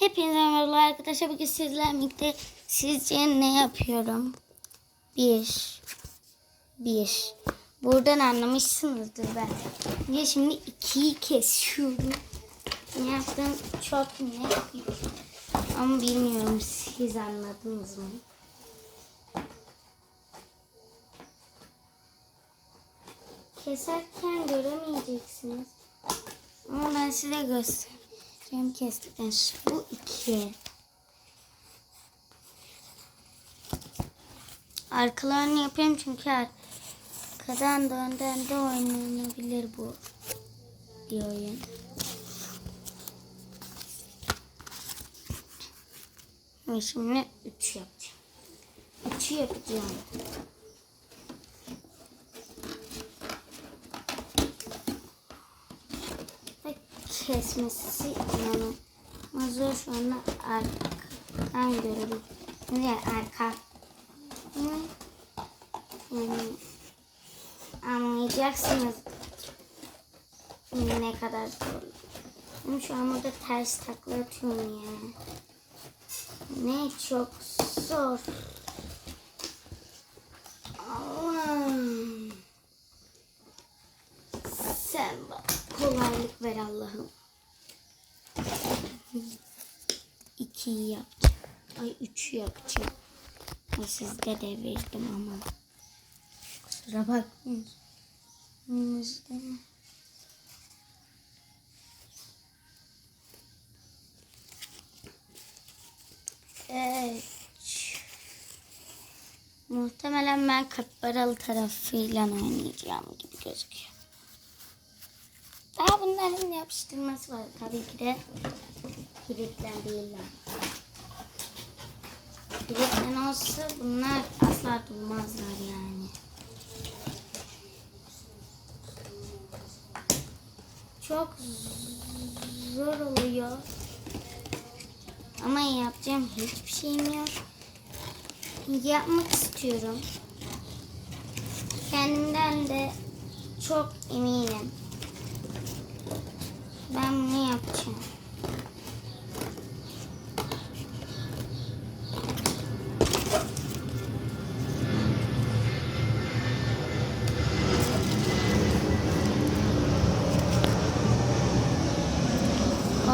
Hepinize merhaba arkadaşlar. Bugün sizlerle birlikte sizce ne yapıyorum? Bir. Bir. Buradan anlamışsınızdır ben. Ya şimdi ikiyi kesiyorum. Ne yaptım çok net. Ama bilmiyorum siz anladınız mı? Keserken göremeyeceksiniz. Ama ben size göstereceğim kestikten. Bu iki. Arkalarını yapıyorum çünkü arkadan da önden de oynanabilir bu bir oyun. Ve şimdi üç yapacağım. Üçü yapacağım. ve kesmesi inanılmaz zor şu anda arkadan görülür. Yani arka yani anlayacaksınız ne kadar zor. Ben şu an burada ters takla atıyorum ya. Ne çok zor. Allah'ım. Sen bana kolaylık ver Allah'ım. İkiyi yapacağım. Ay üçü yapacağım. O sizde de verdim ama. Kusura bakmayın. Önümüzde. Evet. Muhtemelen ben kaparalı tarafıyla oynayacağım gibi gözüküyor. Daha bunların yapıştırması var. Tabii ki de kilitlen değiller. Kilitlen olsa bunlar asla durmazlar yani. Çok zor oluyor. Ama yapacağım hiçbir şeyim yok. Yapmak istiyorum. Kendimden de çok eminim. Ben bunu yapacağım.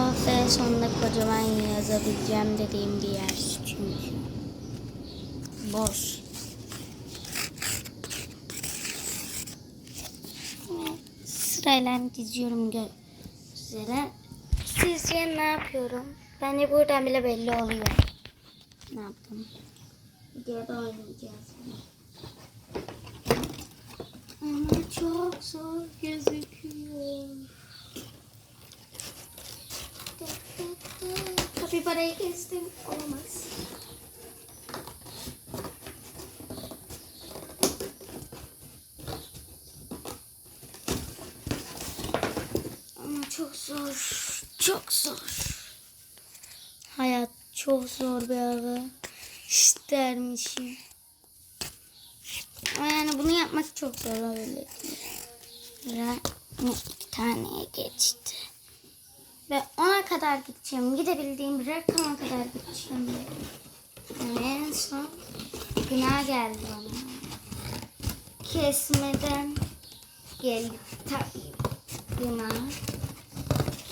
En sonunda kocaman yazabileceğim dediğim bir yer çünkü. Boş. Sırayla diziyorum gözlere. Sizce ne yapıyorum? Bence buradan bile belli oluyor. Ne yaptım? Videoda oynayacağız. Ama çok zor gözüküyor. Kapıparayı kestim. Olamaz. Ama çok zor. Çok zor. Hayat çok zor bir ara. İstermişim. Ama yani bunu yapmak çok zor öyle. Ve iki taneye geçti. Ve ona kadar gideceğim. Gidebildiğim bir rakama kadar gideceğim. Yani en son günah geldi bana. Kesmeden geldi tabii günah.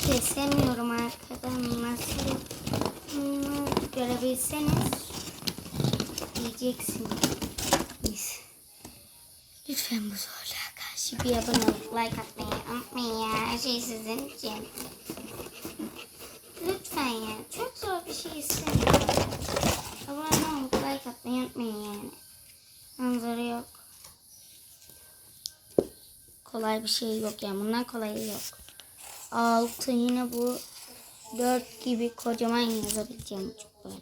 Kesemiyorum arkadan nasıl görebilseniz diyeceksiniz. Lütfen bu zorluğa karşı bir abone olup like atmayı unutmayın ya. Her şey sizin için. Lütfen ya. Çok zor bir şey istemiyorum. Abone olup like atmayı unutmayın yani. Manzara yok. Kolay bir şey yok yani. Bundan kolayı yok. Altı yine bu. Dört gibi kocaman yazabileceğim çok böyle.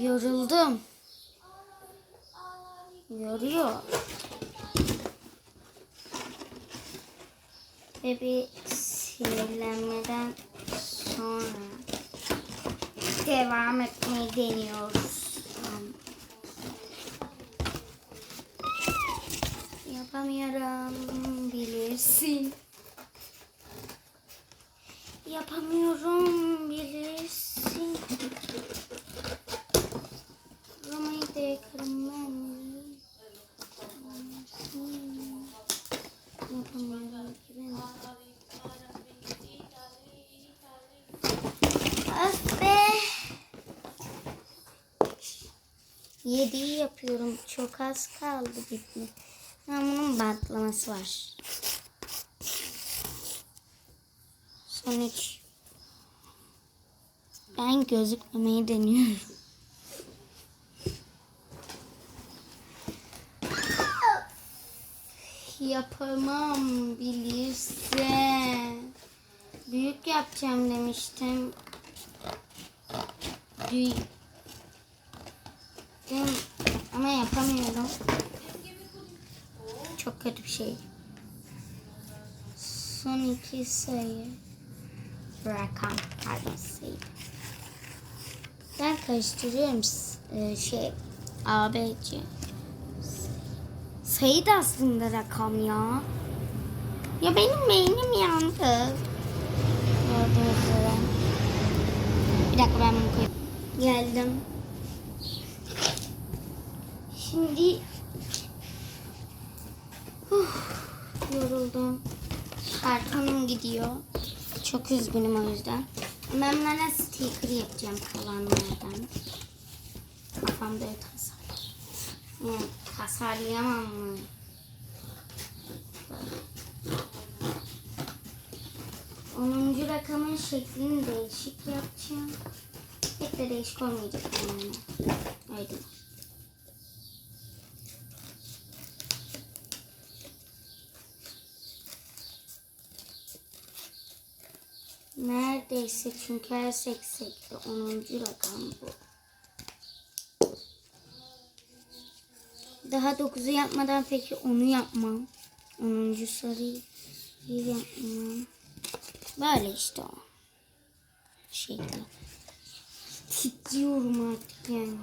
Yoruldum. Yoruyor. Ve bir sinirlenmeden sonra devam etmeyi deniyoruz. Yapamıyorum bilirsin. Yapamıyorum bilirsin. Roma'yı da yakarım. Yediği yapıyorum. Çok az kaldı bitmek. Ben bunun bantlaması var. Sonuç. Ben gözükmemeyi deniyorum. Yapamam bilirsin. Büyük yapacağım demiştim. Büyük. Ama yapamıyorum. Çok kötü bir şey. Son iki sayı. Rakam. Pardon sayı. Ben karıştırıyorum e, şey ABC. Da aslında rakam ya. Ya benim beynim yandı. Gördüğünüz üzere. Bir dakika ben bunu koyayım. Geldim. Şimdi Uf, yoruldum. Kartonum gidiyor. Çok üzgünüm o yüzden. Ben bunlara sticker yapacağım kalanlardan. Kafamda öyle tasarlayayım. Yani tasarlayamam mı? Onuncu rakamın şeklini değişik yapacağım. Pek de değişik olmayacak yani. Öyle. Neredeyse çünkü her seksekte 10. rakam bu. Daha 9'u yapmadan peki 10'u yapmam. 10. sarıyı yapmam. Böyle işte o. Şekli. Titriyorum artık yani.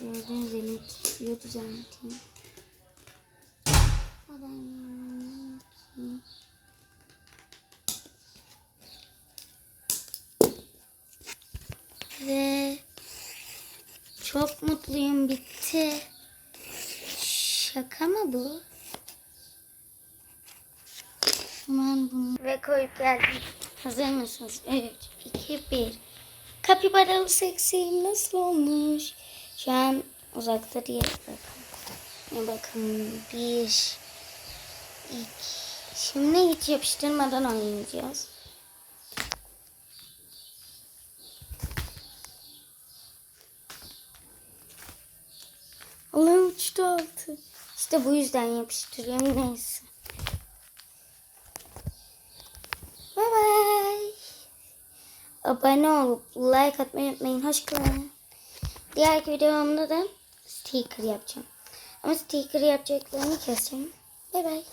Gördüğünüz gibi titriyordu zaten. Adam Ve çok mutluyum bitti. Şaka mı bu? Hemen bunu ve koyup geldim. Hazır mısınız? 3, 2, 1. Kapibaralı seksiyim nasıl olmuş? Şu an uzakta diye bakın. Bakın. Bir, iki. Şimdi hiç yapıştırmadan oynayacağız. Allah uçtu altı. İşte bu yüzden yapıştırıyorum neyse. Bye bye. Abone olup like atmayı unutmayın. Hoşçakalın. Diğer videomda da sticker yapacağım. Ama sticker yapacaklarını keseceğim. Bye bye.